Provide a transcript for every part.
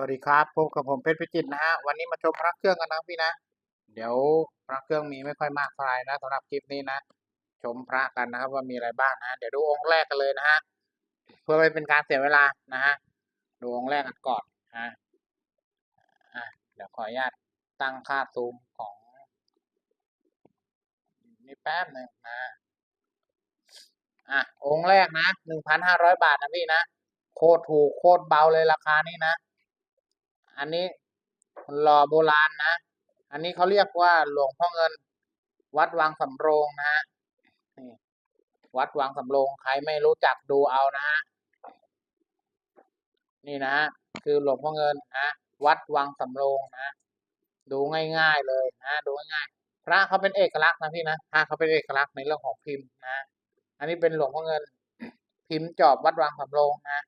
วัสดีครับพบกับผมเพชรพิจิตนะฮะวันนี้มาชมพระเครื่องกันนะพี่นะ เดี๋ยวพระเครื่องมีไม่ค่อยมากเท่าไหร่นะสำหรับคลิปนี้นะ ชมพระกันนะครับว่ามีอะไรบ้างนะ เดี๋ยวดูองค์แรกกันเลยนะฮะเพื่อไม่เป็นการเสียเวลานะฮะดูองค์แรกกันก่อนนะอะเดี๋ยวขออนุญาตตั้งค่าซูมของนี่แป๊บหนึ่งนะอะองค์แรกนะหนึ่งพันห้าร้อยบาทนะพี่นะโคตรถูกโคตรเบาเลยราคานี้นะ อันนี้หล่อโบราณนะ อันนี้เขาเรียกว่าหลวงพ่อเงิน วัดวังสำโรงนะฮะวัดวังสำโรงใครไม่รู้จักดูเอานะฮะนี่นะคือหลวงพ่อเงินนะวัดวังสำโรงนะดูง่าย ๆเลยนะดูง่ายๆพระเขาเป็นเอกลักษณ์นะพี่นะพระเขาเป็นเอกลักษณ์ในเรื่องของพิมพ์นะอันนี้เป็นหลวงพ่อเงิน พิมพ์จอบวัดวังสำโรงนะ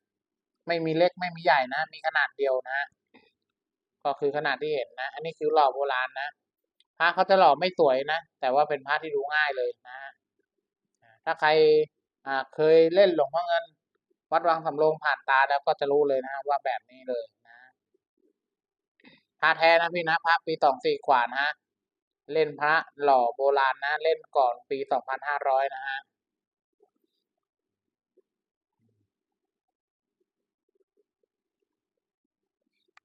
ไม่มีเล็กไม่มีใหญ่นะ มีขนาดเดียวนะ ก็คือขนาดที่เห็นนะ อันนี้คือหล่อโบราณนะพระเขาจะหล่อไม่สวยนะ แต่ว่าเป็นพระที่ดูง่ายเลยนะถ้าใครอ่าเคยเล่นหลวงพ่อเงิน วัดวังสำโรงผ่านตาแล้วก็จะรู้เลยนะว่าแบบนี้เลยนะพระแท้นะพี่นะพระปีสองสี่กว่านฮะเล่นพระหล่อโบราณนะ เล่นก่อนปีสองพันห้าร้อยนะฮะ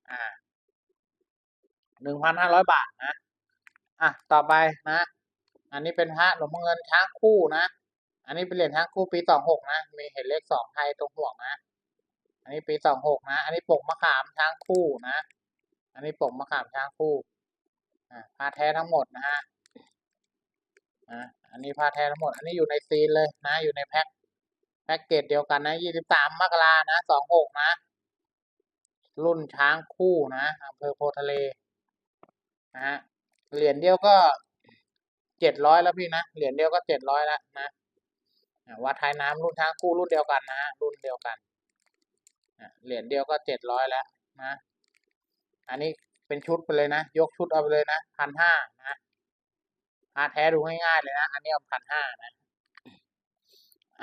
อ่า หนึ่งพันห้าร้อยบาทนะอะต่อไปนะ อันนี้เป็นพระหลวงพ่อเงินช้างคู่นะ อันนี้เป็นเหรียญช้างคู่ปีสองหกนะมีเห็นเลขสองไทยตรงห่วงนะ อันนี้ปีสองหกนะ อันนี้ปกมะขามช้างคู่นะ อันนี้ปกมะขามช้างคู่อ่าพระแท้ทั้งหมดนะฮะอ่าอันนี้พระแท้ทั้งหมด อันนี้อยู่ในซีนเลยนะ อยู่ในแพ็คแพ็คเกจเดียวกันนะยี่สิบสามมกรานะสองหกนะ รุ่นช้างคู่นะอำเภอโพทะเล นะฮะเหรียญเดียวก็เจ็ดร้อยแล้วพี่นะเหรียญเดียวก็เจ็ดร้อยแล้วนะวัดไทยน้ำรุ่นช้างคู่รุ่นเดียวกันนะฮะรุ่นเดียวกันเหรียญเดียวก็เจ็ดร้อยแล้วนะอันนี้เป็นชุดไปเลยนะ ยกชุดเอาไปเลยนะพันห้านะพาแท้ดูง่ายๆเลยนะ อันนี้เอาพันห้านะ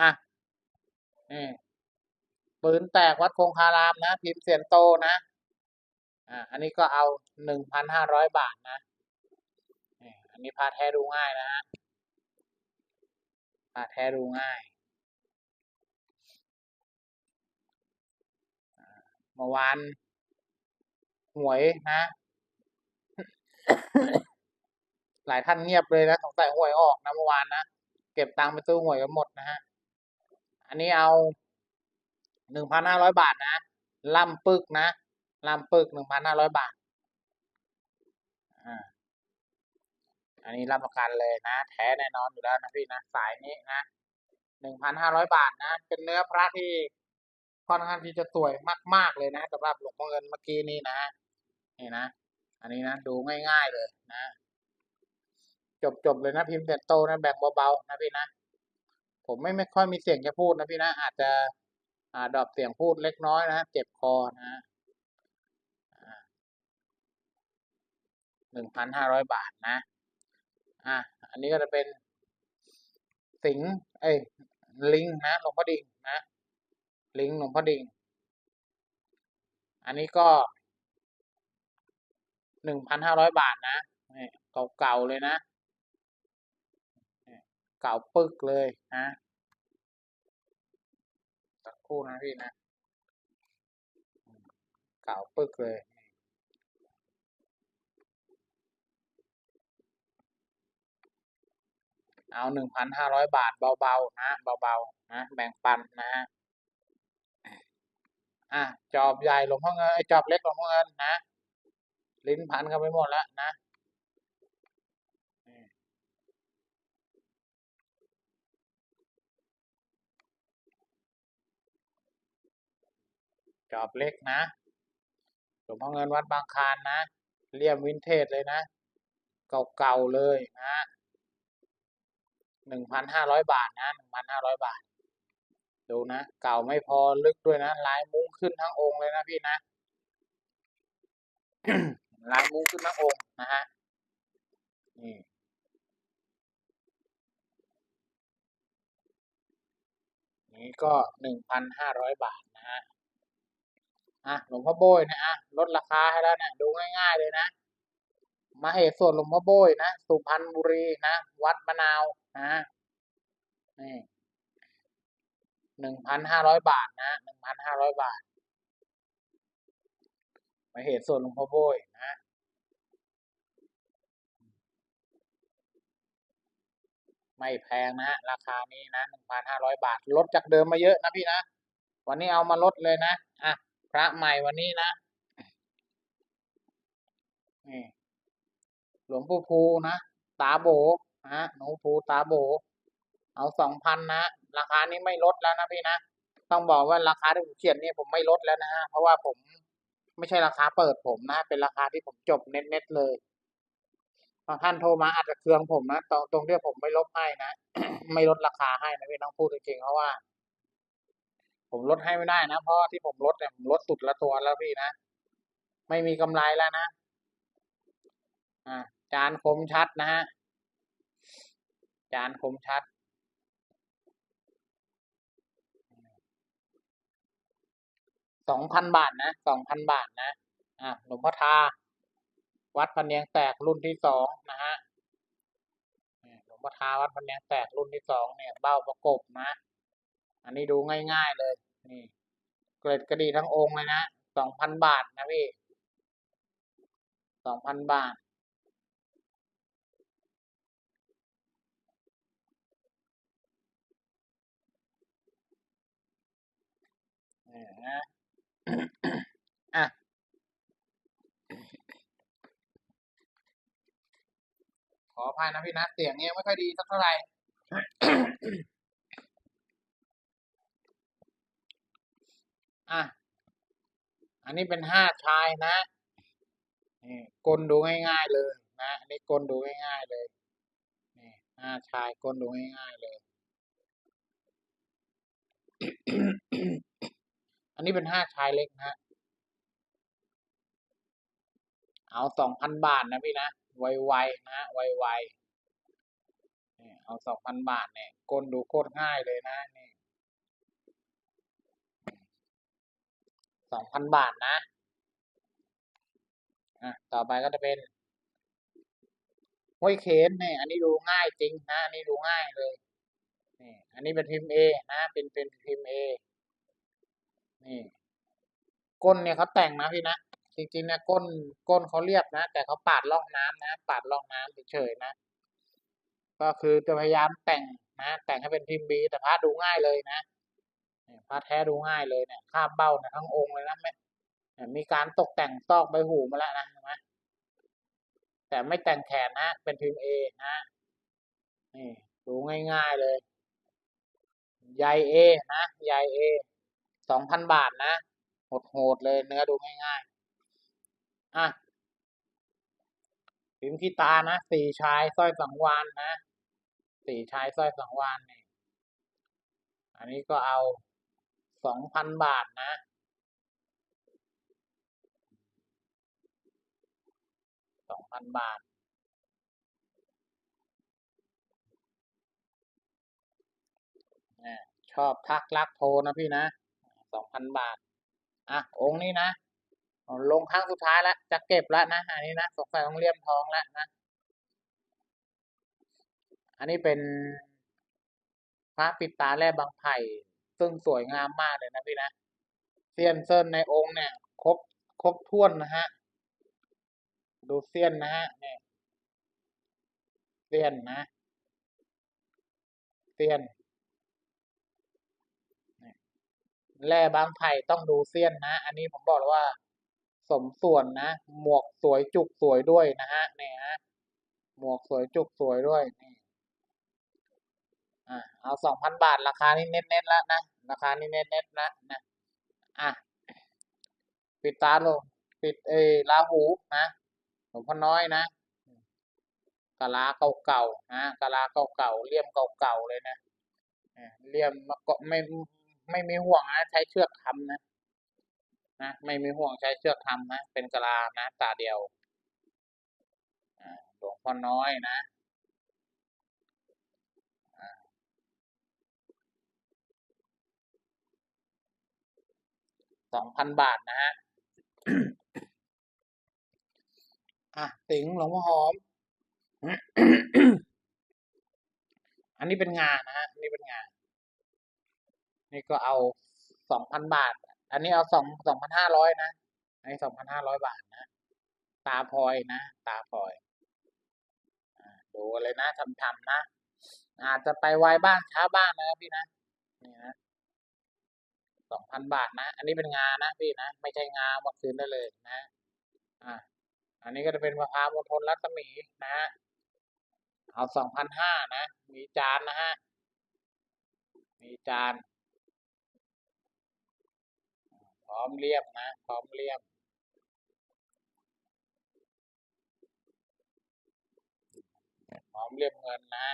อะนี่ปืนแตกวัดคงคารามนะพิมพ์เสียนโตนะ อ่าอันนี้ก็เอาหนึ่งพันห้าร้อยบาทนะอันนี้พาแท้ดูง่ายนะฮะพาแท้ดูง่ายเมื่อวานหวยนะหลายท่านเงียบเลยนะสงสัยหวยออกนะเมื่อวานนะเก็บตังค์ไปซื้อหวยกันหมดนะฮะอันนี้เอาหนึ่งพันห้าร้อยบาทนะล่ำปึกนะ ล่ำปึกหนึ่งพันห้าร้อยบาท อ่า อันนี้รับประกันเลยนะ แท้แน่นอนอยู่แล้วนะพี่นะ สายนี้นะหนึ่งพันห้าร้อยบาทนะ เป็นเนื้อพระที่ค่อนข้างที่จะสวยมาก ๆ เลยนะสำหรับหลวงพ่อเงินเมื่อกี้นี้นะ นี่นะ อันนี้นะดูง่ายๆเลยนะ จบๆเลยนะพิมพ์เต็ดโตนะแบ่งเบาๆนะพี่นะ ผมไม่ไม่ค่อยมีเสียงจะพูดนะพี่นะ อาจจะอ่าดรอปเสียงพูดเล็กน้อยนะเจ็บคอนะ หนึ่งพันห้าร้อยบาทนะ อะ อันนี้ก็จะเป็นสิงเอ้ยลิงนะหลวงพ่อดิ่งนะ ลิงหลวงพ่อดิ่ง อันนี้ก็หนึ่งพันห้าร้อยบาทนะนี่เก่าๆเลยนะเก่าปึกเลยนะสักคู่นะพี่นะ เก่าปึกเลย เอาหนึ่งพันห้าร้อยบาทเบาๆนะเบาๆนะแบ่งปันนะฮะอะจอบใหญ่หลวงพ่อเงินไอจอบเล็กหลวงพ่อเงินนะลิ้นพันกันไปหมดแล้วนะจอบเล็กนะหลวงพ่อเงินวัดบางคานนะเรียมวินเทจเลยนะ เก่าๆเลยนะ หนึ่งพันห้าร้อยบาทนะหนึ่งพันห้าร้อยบาท ดูนะ เก่าไม่พอลึกด้วยนะลายมุ้งขึ้นทั้งองค์เลยนะพี่นะลายมุ้งขึ้นทั้งองค์นะฮะนี่นี่ก็หนึ่งพันห้าร้อยบาทนะฮะอะหลวงพ่อโบยนะอะลดราคาให้แล้วนี่ยดูง่าย ๆ เลยนะ มาเหตุส่วนหลวงพ่อโบยนะ สุพรรณบุรีนะ วัดมะนาวนะนี่หนึ่งพันห้าร้อยบาทนะหนึ่งพันห้าร้อยบาท มาเหตุส่วนหลวงพ่อโบยนะไม่แพงนะฮะราคานี้นะหนึ่งพันห้าร้อยบาท ลดจากเดิมมาเยอะนะพี่นะ วันนี้เอามาลดเลยนะ อะ พระใหม่วันนี้นะนี่ หลวงปู่ภูนะ ตาโบนะหลวงภูตาโบ เอาสองพันนะ ราคานี้ไม่ลดแล้วนะพี่นะ ต้องบอกว่าราคาที่ผมเขียนเนี่ยผมไม่ลดแล้วนะฮะ เพราะว่าผมไม่ใช่ราคาเปิดผมนะ เป็นราคาที่ผมจบเน็ตๆเลยท่านโทรมาอาจจะเคืองผมนะ ตรงตรงที่ผมไม่ลดให้นะ ไม่ลดราคาให้นะพี่ต้องพูดจริงๆเพราะว่า ผมลดให้ไม่ได้นะ เพราะที่ผมลดเนี่ยผมลดสุดละตัวแล้วพี่นะ ไม่มีกำไรแล้วนะ จานคมชัดนะฮะ จานคมชัด สองพันบาทนะ สองพันบาทนะ อะหลวงพ่อทา วัดพันเนียงแตกรุ่นที่สองนะฮะหลวงพ่อทาวัดพันเนียงแตกรุ่นที่สองเนี่ยเบ้าประกบนะ อันนี้ดูง่ายๆเลย นี่ เกรดกระดีทั้งองค์เลยนะสองพันบาทนะพี่สองพันบาท นี่นะอะขออภัยนะพี่นะเสียงเนี่ยไม่ค่อยดีสักเท่าไหร่อะ อันนี้เป็นห้าชายนะนี่กลดูง่ายๆเลยนะ อันนี้กลดูง่ายๆเลยนี่ห้าชายกลดูง่ายๆเลย อันนี้เป็นห้าชายเล็กนะเอาสองพันบาทนะพี่นะไวๆนะไวๆเอาสองพันบาทเนี่ยกลดูโคตรง่ายเลยนะนี่สองพันบาทนะอะต่อไปก็จะเป็นห้วยเขนเนี่ยอันนี้ดูง่ายจริงนะอันนี้ดูง่ายเลยนี่อันนี้เป็นพิมพ์เอนะเป็นเป็นพิมพ์เอ นี่ ก้นเนี่ยเขาแต่งนะพี่นะจริงๆเนี่ยก้นก้นเขาเรียบนะ แต่เขาปาดล่องน้ำนะ ปาดล่องน้ำเฉยๆนะ ก็คือจะพยายามแต่งนะแต่งให้เป็นพิมพ์บีแต่พระดูง่ายเลยนะพระแท้ดูง่ายเลยเนี่ยคาบเบ้าเนี่ยทั้งองค์เลยนะไม่มีการตกแต่งซอกใบหูมาแล้วนะเห็นไหมแต่ไม่แต่งแขนนะเป็นพิมพ์เอนะนี่ดูง่ายๆเลยใยเอนะใยเอ สองพันบาทนะโหดๆเลยเนื้อดูง่ายๆอะพิมพ์ขี้ตานะสี่ชายสร้อยสังวานนะสี่ชายสร้อยสังวานเนี่ยอันนี้ก็เอาสองพันบาทนะสองพันบาท ชอบทักลักโทรนะพี่นะ สองพันบาท อะ องค์นี้นะ ลงครั้งสุดท้ายแล้วจะเก็บแล้วนะ อันนี้นะ สงสัยต้องเลี่ยมทองแล้วนะ อันนี้เป็นพระปิดตาแร่บางไผ่ ซึ่งสวยงามมากเลยนะพี่นะ เซียนเซินในองค์เนี่ย ครบ ครบถ้วนนะฮะ ดูเซียนนะฮะ เนี่ย เซียนนะ เซียน แร่บางไผ่ต้องดูเซียนนะ อันนี้ผมบอกเลยว่า สมส่วนนะ หมวกสวยจุกสวยด้วยนะฮะเนี่ยฮะหมวกสวยจุกสวยด้วยนี่อ่าเอาสองพันบาทราคานี้เน็ตๆแล้วนะราคานี้เน็ตๆแล้วนะอะปิดตาลงปิดเอลาหูนะหลวงพ่อน้อยนะกะลาเก่าๆนะกะลาเก่าๆเลี่ยมเก่าๆเลยนะเลี่ยมก็ไม่ ไม่มีห่วงนะใช้เชือกทำนะนะไม่มีห่วงใช้เชือกทำนะ เป็นกลานะ ตาเดียวหลวงพ่อน้อยนะสองพันบาทนะฮะอะสิงหลวงพ่อหอม อันนี้เป็นงานนะฮะ อันนี่เป็นงาน นี่ก็เอาสองพันบาท อันนี้เอาสองสองพันห้าร้อยนะอันนี้สองพันห้าร้อยบาทนะ ตาพลอยนะ ตาพลอยอดูเลยนะทำๆนะ อาจจะไปไวบ้างช้าบ้างนะครับพี่นะนี่นะสองพันบาทนะ อันนี้เป็นงานนะพี่นะ ไม่ใช่งานมาคืนได้เลยนะ อ่า อันนี้ก็จะเป็นมะพร้าวมณฑลรัศมีนะเอาสองพันห้านะ มีจานนะฮะ มีจาน พ ร้อมเลี่ยมนะพร้อมเลี่ยมพร้อมเลี่ยมเงินนะ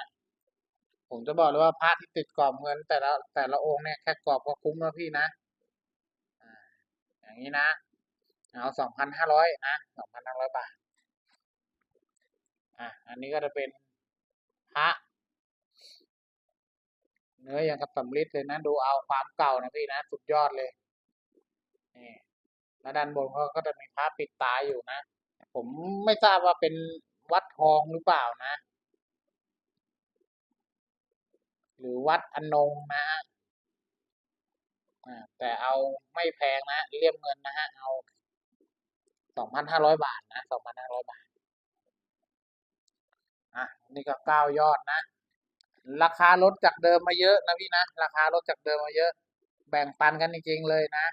ผมจะบอกเลยว่าพระที่ติดกรอบเงิน แต่ละแต่ละองค์เนี่ยแค่กรอบก็คุ้มแล้วพี่นะอ่าอย่างนี้นะเอาสองพันห้าร้อยนะสองพันห้าร้อยบาทอะอันนี้ก็จะเป็นพระเนื้ออย่างกับสำลิดเลยนะ ดูเอาความเก่านะพี่นะ สุดยอดเลย นี่แล้วด้านบนเขาก็จะมีพระปิดตาอยู่นะ ผมไม่ทราบว่าเป็นวัดทองหรือเปล่านะ หรือวัดอนงนะฮะแต่เอาไม่แพงนะเลี่ยมเงินนะฮะเอาสองพันห้าร้อยบาทนะสองพันห้าร้อยบาทอะนี่ก็เก้ายอดนะ ราคาลดจากเดิมมาเยอะนะพี่นะราคาลดจากเดิมมาเยอะ แบ่งปันกันจริงๆเลยนะ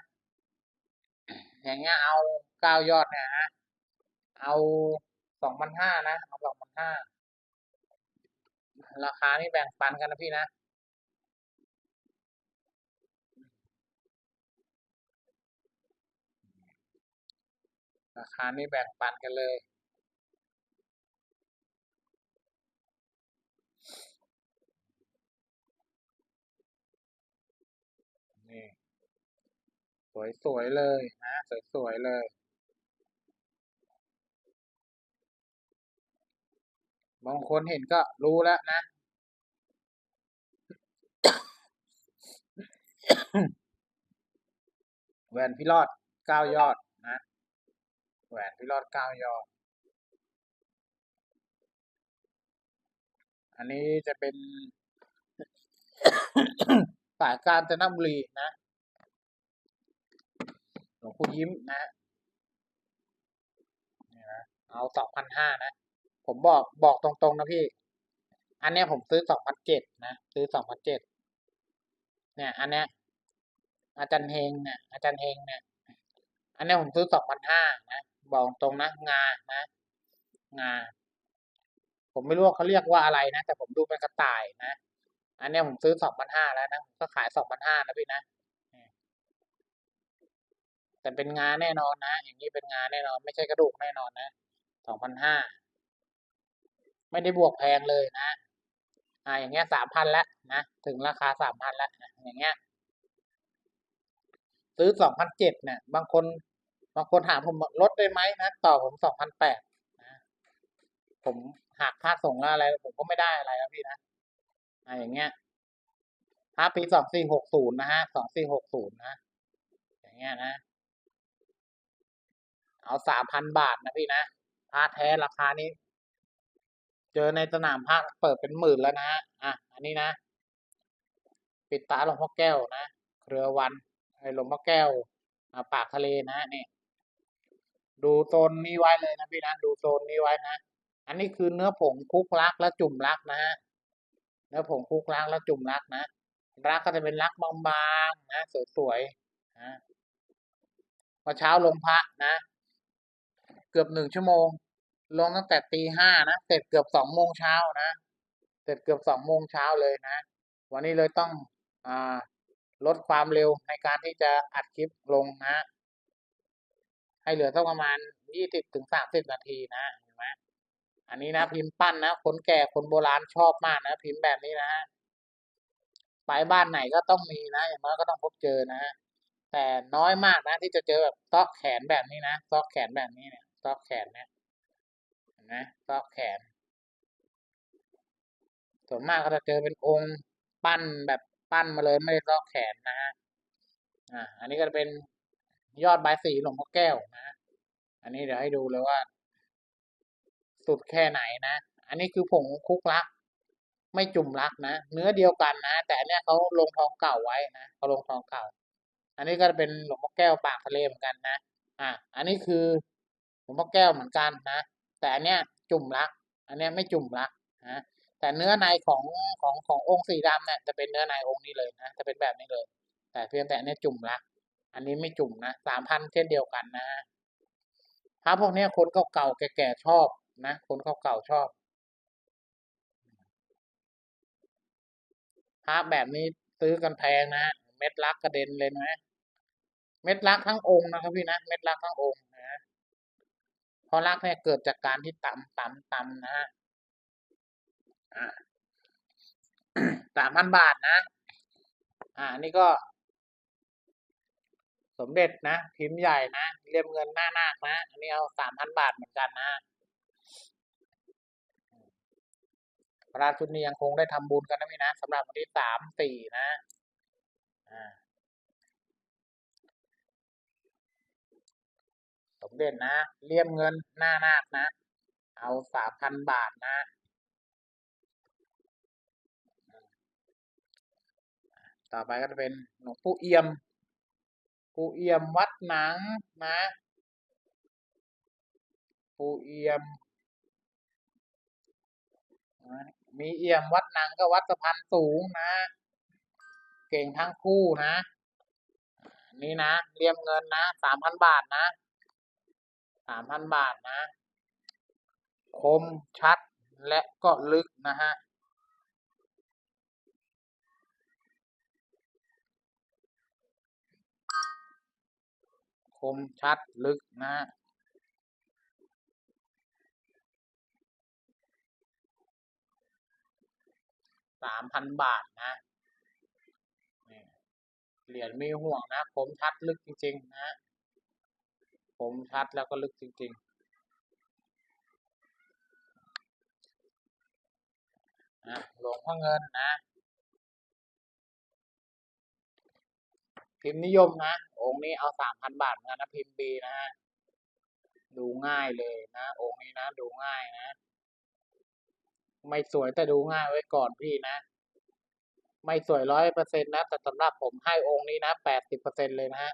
อย่างเงี้ยเอาเก้ายอดเนี่ยนะเอาสองพันห้านะเอาสองพันห้าราคานี่แบ่งปันกันนะพี่นะราคานี่แบ่งปันกันเลย นี่ สวยๆเลยนะสวยๆเลยบางคนเห็นก็รู้แล้วนะ แหวนพี่รอดเก้ายอดนะ แหวนพี่รอดเก้ายอด อันนี้จะเป็น สายการจะนบุรีนะ หลวงปู่ยิ้มนะนี่นะเอาสองพันห้านะ ผมบอกบอกตรงๆนะพี่ อันเนี้ยผมซื้อสองพันเจ็ดนะ ซื้อสองพันเจ็ดเนี่ย อันเนี้ย อาจารย์เฮงเนี่ย อาจารย์เฮงเนี่ย อันเนี้ยผมซื้อสองพันห้านะ บอกตรงนะงานะ งา ผมไม่รู้เขาเรียกว่าอะไรนะ แต่ผมดูเป็นกระต่ายนะ อันเนี้ยผมซื้อสองพันห้าแล้วนะ ก็ขายสองพันห้านะพี่นะ แต่เป็นงานแน่นอนนะ อย่างนี้เป็นงานแน่นอน ไม่ใช่กระดูกแน่นอนนะสองพันห้าไม่ได้บวกแพงเลยนะอ่าอย่างเงี้ยสามพันแล้วนะถึงราคาสามพันแล้วนะอย่างเงี้ย ซื้อสองพันเจ็ดเนี่ย บางคน บางคนถามผมลดได้ไหมนะต่อผมสองพันแปดนะผมหักค่าส่งแล้วอะไร ผมก็ไม่ได้อะไรแล้วพี่นะอ่าอย่างเงี้ยถ้าปีสองสี่หกศูนย์นะฮะสองสี่หกศูนย์นะอย่างเงี้ยนะ เอาสามพันบาทนะพี่นะพระแท้ราคานี้ เจอในสนามพระเปิดเป็นหมื่นแล้วนะอะอันนี้นะ ปิดตาหลวงพ่อแก้วนะเครือวันไอ้หลวงพ่อแก้วปากทะเลนะนี่ ดูโซนนี้ไว้เลยนะพี่นะดูโซนนี้ไว้นะอันนี้คือเนื้อผงคุกลักและจุ่มลักนะฮะเนื้อผงคุกลักและจุ่มลักนะรักก็จะเป็นรักบางๆนะสวยๆนะพอเช้าลงพระนะ เกือบหนึ่งชั่วโมง ลงตั้งแต่ตีห้านะ เสร็จเกือบสองโมงเช้านะ เสร็จเกือบสองโมงเช้าเลยนะ วันนี้เลยต้องอ่าลดความเร็วในการที่จะอัดคลิปลงนะ ให้เหลือสักประมาณยี่สิบถึงสามสิบนาทีนะเห็นไหมอันนี้นะพิมพ์ปั้นนะคนแก่คนโบราณชอบมากนะพิมพ์แบบนี้นะฮะไปบ้านไหนก็ต้องมีนะ อย่างน้อยก็ต้องพบเจอนะฮะแต่น้อยมากนะที่จะเจอแบบซอกแขนแบบนี้นะซอกแขนแบบนี้เนี่ย ซอกแขนเนี่ยเห็นไหมซอกแขน ส่วนมากก็จะเจอเป็นองค์ปั้นแบบปั้นมาเลยไม่ได้ซอกแขนนะฮะอ่าอันนี้ก็จะเป็นยอดใบสีหลวงพ่อแก้วนะ อันนี้เดี๋ยวให้ดูเลยว่า สุดแค่ไหนนะ อันนี้คือผงคุกลัก ไม่จุ่มลักนะ เนื้อเดียวกันนะ แต่เนี้ยเขาลงทองเก่าไว้นะเขาลงทองเก่า อันนี้ก็จะเป็นหลวงพ่อแก้วปากทะเลเหมือนกันนะ อะ อันนี้คือ หลวงพ่อแก้วเหมือนกันนะ แต่อันเนี้ยจุ่มลักอันเนี้ยไม่จุ่มลักนะแต่เนื้อในของของขององค์สีดำเนี่ยจะเป็นเนื้อในองค์นี้เลยนะจะเป็นแบบนี้เลย แต่เพียงแต่อันเนี้ยจุ่มลักอันนี้ไม่จุ่มนะสามพันเช่นเดียวกันนะพระพวกเนี้ยคนเก่าๆแก่ๆชอบนะคนเก่าๆชอบพระแบบนี้ซื้อกันแพงนะเม็ดลักกระเด็นเลยนะเม็ดลักทั้งองค์นะครับพี่นะเม็ดลักทั้งองค์ เพราะลักเนี่ยเกิดจากการที่ต่ำต่ำต่ำนะฮะสามพันบาทนะ อ่า นี่ก็ สมเด็จนะ พิมพ์ใหญ่นะ เรียมเงินหน้านาคนะ อันนี้เอาสามพันบาทเหมือนกันนะพระราชุดนี้ยังคงได้ทำบุญกันนะพี่นะสำหรับวันที่สามสี่นะ อ่า สม เด็จนะเลี่ยมเงินหน้านาคนะ เอาสามพันบาทนะต่อไปก็จะเป็นหลวงปู่เอี่ยมปู่เอี่ยมวัดหนังนะปู่เอี่ยมมีเอี่ยมวัดหนังก็วัดสะพานสูงนะ เก่งทั้งคู่นะ นี่นะเรียมเงินนะสามพันบาทนะ สามพันบาทนะ คมชัดและก็ลึกนะฮะคมชัดลึกนะสามพันบาทนะเหรียญมีห่วงนะ คมชัดลึกจริง ๆ นะ คมชัดแล้วก็ลึกจริง ๆ นะ หลวงพ่อเงินนะพิมพ์นิยมนะ องค์นี้เอาสามพันบาทเหมือนกันนะพิมพ์บีนะฮะ ดูง่ายเลยนะ องค์นี้นะ ดูง่ายนะ ไม่สวยแต่ดูง่ายไว้ก่อนพี่นะ ไม่สวยร้อยเปอร์เซ็นต์นะ แต่สำหรับผมให้องค์นี้นะแปดสิบเปอร์เซ็นเลยนะฮะ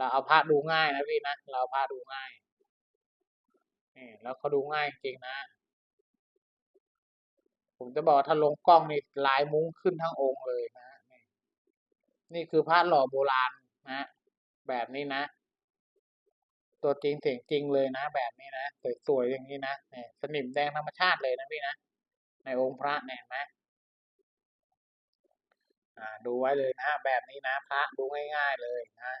เราเอาพระดูง่ายนะพี่นะ เราพระดูง่ายนี่แล้วเขาดูง่ายจริงนะ ผมจะบอกถ้าลงกล้องนี่ลายมุ้งขึ้นทั้งองค์เลยนะ นี่คือพระหล่อโบราณนะ แบบนี้นะ ตัวจริงเสียงจริงเลยนะ แบบนี้นะสวยๆอย่างนี้นะเนี่ยสนิมแดงธรรมชาติเลยนะพี่นะ ในองค์พระเนี่ยนะอ่าดูไว้เลยนะ แบบนี้นะ พระดูง่ายๆเลยนะ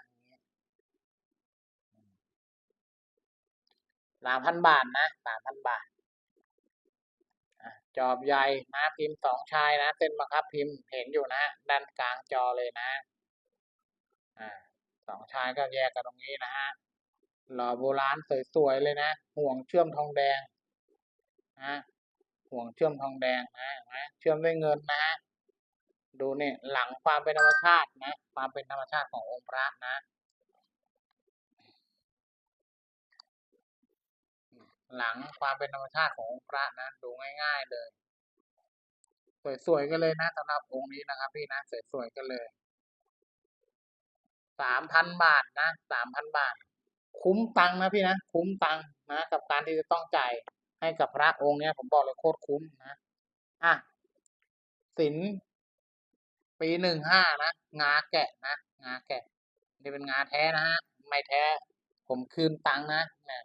สามพันบาทนะสามพันบาทจอบใหญ่นะพิมพ์สองชายนะ เส้นบังคับพิมพ์เห็นอยู่นะ ด้านกลางจอเลยนะอ่าสองชายก็แยกกันตรงนี้นะฮะหล่อโบราณสวยๆเลยนะ ห่วงเชื่อมทองแดงนะห่วงเชื่อมทองแดงนะนะเชื่อมด้วยเงินนะดูเนี่ยหลังความเป็นธรรมชาตินะ ความเป็นธรรมชาติขององค์พระนะ หลังความเป็นธรรมชาติขององค์พระนะดูง่าย ๆ เลย สวยๆกันเลยนะสำหรับองค์นี้นะครับ พี่นะสวยๆกันเลยสามพันบาทนะสามพันบาท คุ้มตังนะพี่นะคุ้มตังนะกับการที่จะต้องจ่ายให้กับพระองค์เนี้ยผมบอกเลยโคตรคุ้มนะอะสินปีหนึ่งห้านะงาแกะนะงาแกะ นี่เป็นงาแท้นะฮะไม่แท้ ผมคืนตังนะเนี่ย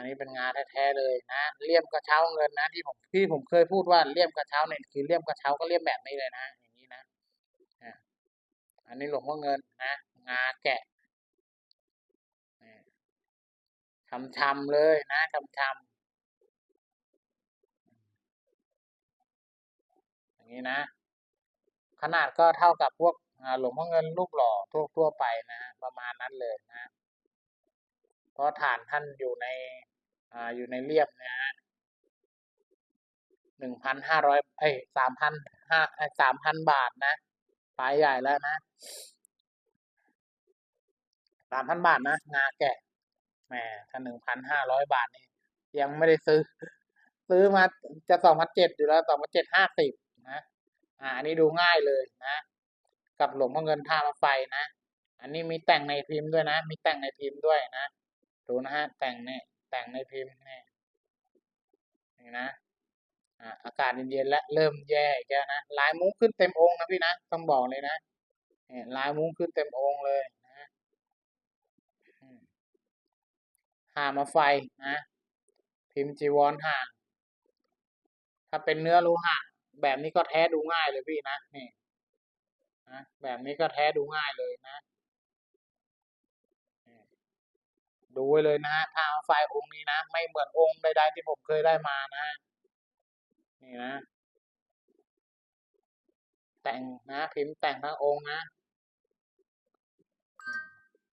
อันนี้เป็นงาแท้ๆเลยนะเลี่ยมกระเช้าเงินนะที่ผมที่ผมเคยพูดว่าเลี่ยมกระเช้าเนี่ยคือเลี่ยมกระเช้าก็เลี่ยมแบบนี้เลยนะอย่างนี้นะอันนี้หลวงพ่อเงินนะงาแกะช้ำเลยนะช้ำอย่างนี้นะ ขนาดก็เท่ากับพวกหลวงพ่อเงินรูปหล่อทั่วๆไปนะ ประมาณนั้นเลยนะ เพราะฐานท่านอยู่ใน อ่าอยู่ในเรียบนะฮะหนึ่งพันห้าร้อยเอ้ยสามพันห้าสามพันบาทนะปลายใหญ่แล้วนะสามพันบาทนะงาแกะแหมถ้าหนึ่งพันห้าร้อยบาทนี่ยังไม่ได้ซื้อ ซื้อมาจะสองพันเจ็ดอยู่แล้วสองพันเจ็ดห้าสิบนะอ่าอันนี้ดูง่ายเลยนะ กับหลวงพ่อเงินท่ามาไฟนะ อันนี้มีแต่งในพิมพ์ด้วยนะ มีแต่งในพิมพ์ด้วยนะ ดูนะฮะแต่งเนี่ย แต่งในพิมพ์นี่ยนี่นะอากาศเย็นๆและเริ่มแย่อีกนะลายมุ้งขึ้นเต็มองค์นะพี่นะต้องบอกเลยนะลายมุ้งขึ้นเต็มองค์เลยนะอืมามาไฟนะพิมพ์จีวรห่างถ้าเป็นเนื้อโลหะแบบนี้ก็แท้ดูง่ายเลยพี่นะนี่นะแบบนี้ก็แท้ดูง่ายเลยนะ ดูไว้เลยนะฮะถ้าเอาไฟล์องค์นี้นะ ไม่เหมือนองค์ใดๆที่ผมเคยได้มานะ นี่นะ แต่งนะพิมพ์แต่งทั้งองค์นะ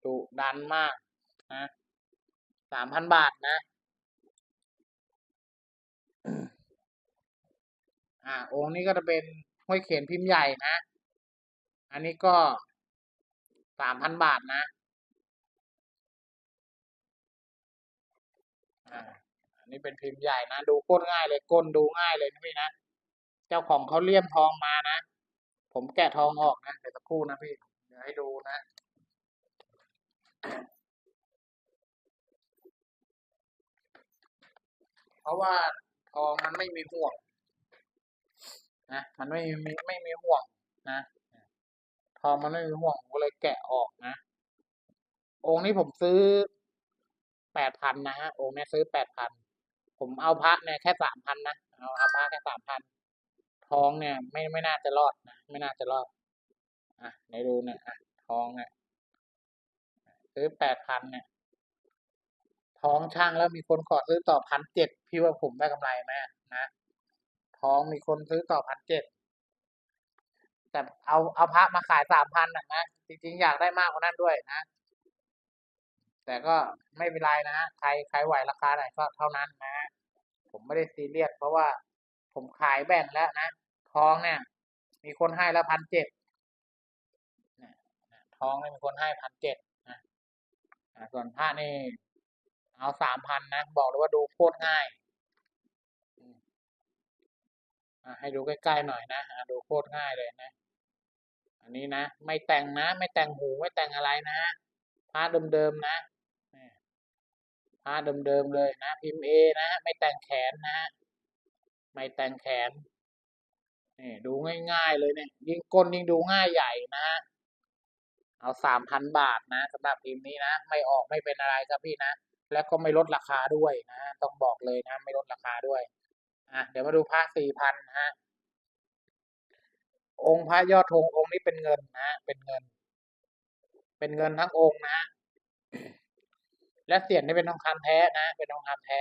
ดุดันมากนะสามพันบาทนะ อ่า องค์นี้ก็จะเป็นห้อยเขียนพิมพ์ใหญ่นะ อันนี้ก็สามพันบาทนะ นนี้เป็นพิมพ์ใหญ่นะ ดูโคตรง่ายเลยก้นดูง่ายเลยนะพี่นะ เจ้าของเขาเลี่ยมทองมานะ ผมแกะทองออกนะเดี๋ยวสักครู่นะพี่ เดี๋ยวให้ดูนะเพราะว่าทองมันไม่มีห่วงนะมันไม่มีไม่มีห่วงนะทองมันไม่มีห่วงก็เลยแกะออกนะ องค์นี้ผมซื้อแปดพันนะฮะองค์นี้ซื้อแปดพัน ผมเอาพระเนี่ยแค่สามพันนะเอาเอาพระแค่สามพันทองเนี่ย ไม่ไม่น่าจะรอดนะไม่น่าจะรอดอะไหนดูเนี่ยอะทองเนี่ยซื้อแปดพันเนี่ย ทองช่างแล้วมีคนขอซื้อต่อพันเจ็ดพี่ว่าผมได้กำไรไหมนะทองมีคนซื้อต่อพันเจ็ดแต่เอาเอาพระมาขายสามพันนะนะจริงๆอยากได้มากกว่านั้นด้วยนะ แต่ก็ไม่เป็นไรนะฮะใครใครไหวราคาไหนก็เท่านั้นนะผมไม่ได้ซีเรียสเพราะว่าผมขายแบ่งแล้วนะทองเนี่ย มีคนให้แล้วพันเจ็ดทองเนี่ยมีคนให้พันเจ็ดนะส่วนผ้านี่เอาสามพันนะ บอกเลยว่าดูโคตรง่ายให้ดูใกล้ๆหน่อยนะดูโคตรง่ายเลยนะ อันนี้นะ ไม่แต่งนะ ไม่แต่งหูไม่แต่งอะไรนะผ้าเดิมๆนะ ผ้าเดิมๆเลยนะ พิมพ์เอนะไม่แต่งแขนนะ ไม่แต่งแขนนี่ดูง่ายๆเลยเนี่ยยิ่งก้นยิ่งดูง่ายใหญ่นะเอาสามพันบาทนะสำหรับพิมพ์นี้นะ ไม่ออกไม่เป็นอะไรครับพี่นะ แล้วก็ไม่ลดราคาด้วยนะต้องบอกเลยนะ ไม่ลดราคาด้วยอะเดี๋ยวมาดูพระสี่พันฮะองค์พระยอดธงองค์นี้เป็นเงินนะเป็นเงิน เป็นเงินทั้งองค์นะ และเสียนนี่เป็นทองคำแท้นะ เป็นทองคำแท้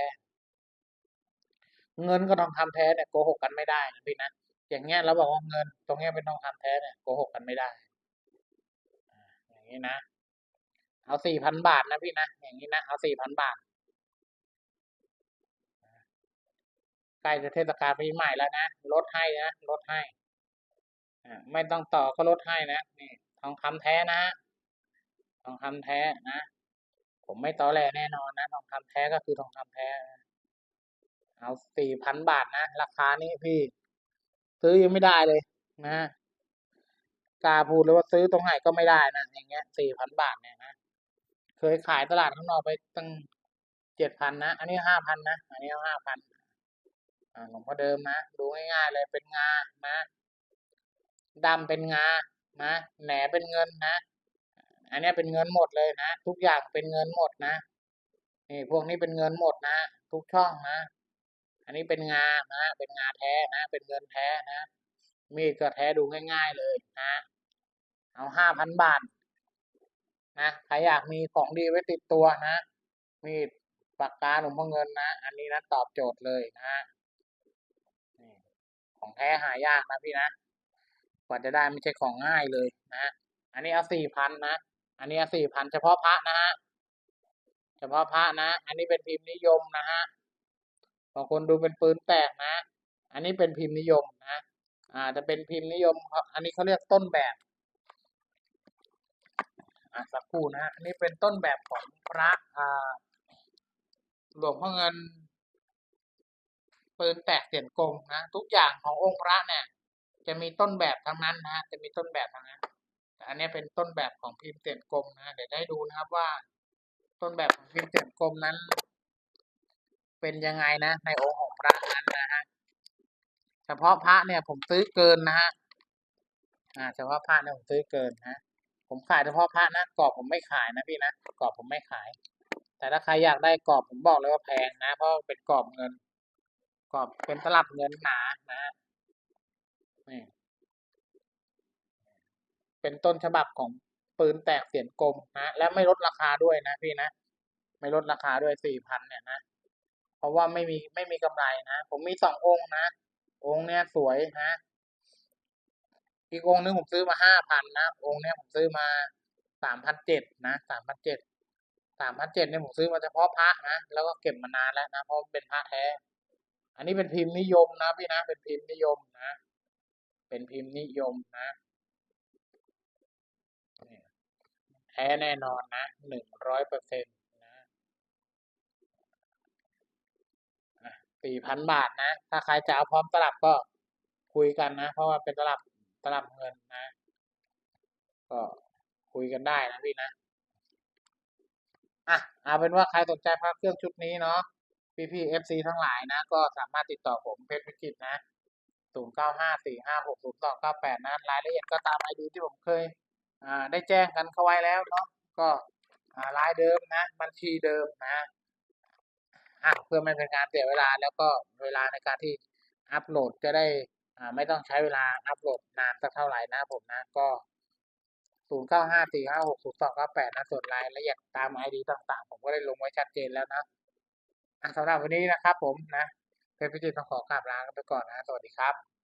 เงินกับทองคำแท้เนี่ยโกหกกันไม่ได้นะพี่นะอย่างเงี้ยเราบอกว่าเงิน ตรงเนี้ยเป็นทองคำแท้เนี่ยโกหกกันไม่ได้อย่างนี้นะเอาสี่พันบาทนะพี่นะอย่างนี้นะเอาสี่พันบาทใกล้จะเทศกาลปีใหม่แล้วนะลดให้นะลดให้ไม่ต้องต่อก็ลดให้นะนี่ทองคำแท้นะทองคำแท้นะ ผมไม่ตอแหลแน่นอนนะทองคำแท้ก็คือทองคำแท้ เอาสี่พันบาทนะ ราคานี้พี่ ซื้อยังไม่ได้เลยนะกาพูดเลยว่าซื้อตรงไหนก็ไม่ได้นะอย่างเงี้ยสี่พันบาทเนี่ยนะเคยขายตลาดข้างนอกไปตั้งเจ็ดพันนะอันนี้ห้าพันนะอันนี้ห้าพันอ่าหลวงพ่อเดิมนะดูง่ายๆเลยเป็นงานะดำเป็นงานะแหนเป็นเงินนะ อันนี้เป็นเงินหมดเลยนะทุกอย่างเป็นเงินหมดนะนี่พวกนี้เป็นเงินหมดนะทุกช่องนะ อันนี้เป็นงานะ เป็นงาแท้นะ เป็นเงินแท้นะ มีดก็แท้ดูง่าย ๆเลยนะเอาห้าพันบาทนะใครอยากมีของดีไว้ติดตัวนะมีดปากกาหนุ่มพ่อเงินนะอันนี้นะตอบโจทย์เลยนะของแท้หายากนะพี่นะกว่าจะได้ไม่ใช่ของง่ายเลยนะ อันนี้เอาสี่พันนะ อันนี้สี่พันเฉพาะพระนะฮะเฉพาะพระนะ อันนี้เป็นพิมพ์นิยมนะฮะบางคนดูเป็นปืนแตกนะ อันนี้เป็นพิมพ์นิยมนะอ่าจะเป็นพิมพ์นิยมอันนี้เขาเรียกต้นแบบอะสักครู่นะฮะอันนี้เป็นต้นแบบของพระอ่าหลวงพ่อเงินปืนแตกเสียนกงนะทุกอย่างขององค์พระเนี่ย จะมีต้นแบบทั้งนั้นนะจะมีต้นแบบทั้งนั้น อันนี้เป็นต้นแบบของพิมพ์เสียนกงนะเดี๋ยวได้ดูนะครับว่า ต้นแบบของพิมพ์เสียนกงนั้น เป็นยังไงนะ ในองค์ของพระนั้นนะฮะเฉพาะพระเนี่ยผมซื้อเกินนะฮะอ่าเฉพาะพระเนี่ยผมซื้อเกินนะผมขายเฉพาะพระนะกรอบผมไม่ขายนะพี่นะกรอบผมไม่ขาย แต่ถ้าใครอยากได้กรอบผมบอกเลยว่าแพงนะเพราะเป็นกรอบเงินกรอบเป็นตลับเงินหนานะนี่ เป็นต้นฉบับของปืนแตกเสียนกลมนะและไม่ลดราคาด้วยนะพี่นะ ไม่ลดราคาด้วยสี่พันเนี่ยนะ เพราะว่าไม่มีไม่มีกำไรนะ ผมมีสององค์นะ องค์เนี้ยสวยนะอีกองค์นึงผมซื้อมาห้าพันนะ องค์เนี้ยผมซื้อมาสามพันเจ็ดนะสามพันเจ็ดสามพันเจ็ดเนี่ยผมซื้อมาเฉพาะพระนะ แล้วก็เก็บมานานแล้วนะ เพราะเป็นพระแท้ อันนี้เป็นพิมพ์นิยมนะพี่นะ เป็นพิมพ์นิยมนะ เป็นพิมพ์นิยมนะนี่ แท้แน่นอนนะหนึ่งร้อยเปอร์เซ็นต์นะสี่พันบาทนะ ถ้าใครจะเอาพร้อมตลับก็คุยกันนะ เพราะว่าเป็นตลับตลับเงินนะ ก็คุยกันได้นะพี่นะอะเอาเป็นว่าใครสนใจพระเครื่องชุดนี้เนาะพี่พี่เอฟซีทั้งหลายนะ ก็สามารถติดต่อผมเพชรพิจิตนะศูนย์เก้าห้าสี่ห้าหกศูนย์สองเก้าแปดนะ รายละเอียดก็ตามไอดีที่ผมเคย ได้แจ้งกันเข้าไว้แล้วเนาะก็อ่ารายเดิมนะ บัญชีเดิมนะอะเพื่อไม่เป็นการเสียเวลาแล้วก็เวลาในการที่อัปโหลดจะได้อ่าไม่ต้องใช้เวลาอัปโหลดนานสักเท่าไหร่นะผมนะก็ศูนย์เก้าห้าสี่ห้าหกศูนย์สองเก้าแปดนะส่วนรายละเอียดตามไอดีต่างๆ ผมก็ได้ลงไว้ชัดเจนแล้วนะสำหรับวันนี้นะครับผมนะเพชรพิจิตรต้องขอกราบลากันไปก่อนนะ สวัสดีครับ